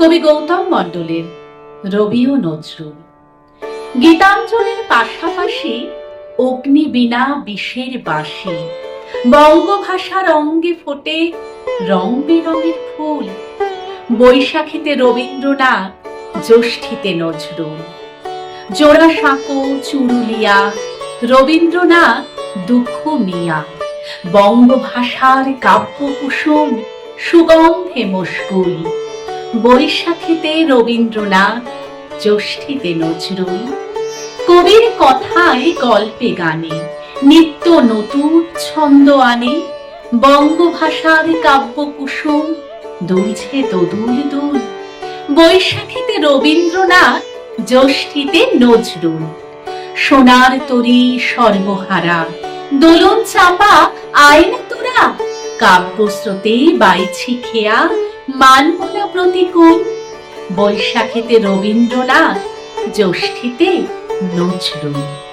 কবি গৌতম মণ্ডলের রবি ও নজরুল। গীতাঞ্জলির পাশাপাশি অগ্নি বিনা বিষের বাসি বঙ্গভাষার অঙ্গে ফোটে রং বেরঙের ফুল, বৈশাখীতে রবীন্দ্রনাথ জ্যৈষ্ঠীতে নজরুল। জোড়া সাঁকো চুরুলিয়া, রবীন্দ্রনাথ দুঃখ মিয়া, বঙ্গভাষার কাব্য কুসুম সুগন্ধে মুশকুল বৈশাখীতে রবীন্দ্রনাথ, জ্যৈষ্ঠীতে নজরুল। কবির কথায় গল্পে গানে, নিত্য নতুন ছন্দ আনে, বঙ্গভাষার কাব্য কুসুম, দুলছে দোদুল দুল। বৈশাখীতে রবীন্দ্রনাথ, জ্যৈষ্ঠীতে নজরুল। সোনার তরী সর্বহারা, দোলন চাপা আয়না তোরা কাব্যস্রোতে বাইছি খেয়া মানমনা প্রতিকূল। বৈশাখীতে রবীন্দ্রনাথ জ্যৈষ্ঠীতে নজরুল।